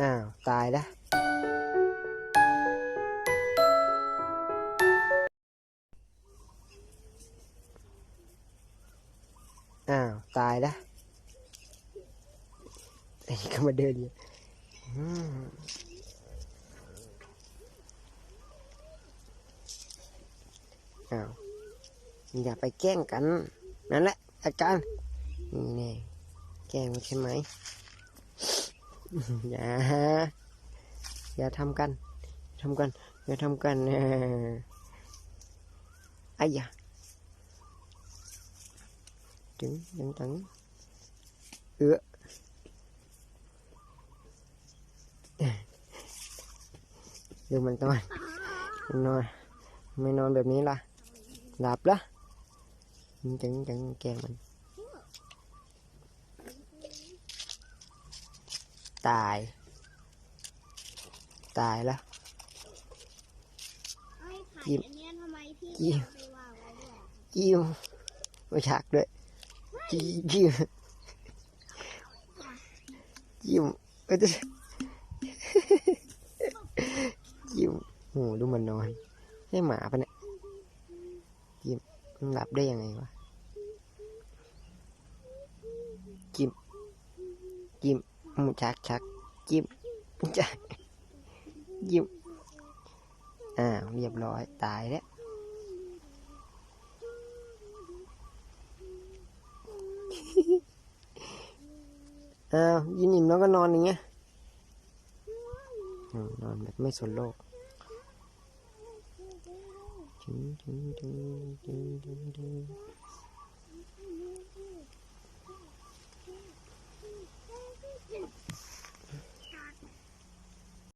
อ้าว ตายแล้ว อ้าว ตายแล้วไอ้ก็มาเดินอยู่อ้าว อย่าไปแกล้งกัน นั่นแหละอาจารย์นี่แน่แกล้งใช่ไหม อย่าอย่าทำกันทำกันอย่าทำกันเออไอ้ยะถึงถึ ตาย ตายแล้วไอ้ไข่ยิ้มอันเนี้ยทำไมพี่ยิ้มเอาไปวางไว้ด้วยจิ้วไม่ฉากด้วยจิ้วจิ้วจิ้วเอ้ยจิ้วโหดูมันนอนใช่หมาปะเนี่ยจิ้วมันหลับได้ยังไงวะจิ้มจิ้ม อืมชักชักจิ้มชักจิ้มอ่าเรียบร้อยตายแล้วอ้าวยินอิ่มแล้วก็นอนอย่างเงี้ยนอนแบบไม่สนโลกจึงจึงจึงจึงจึงจึง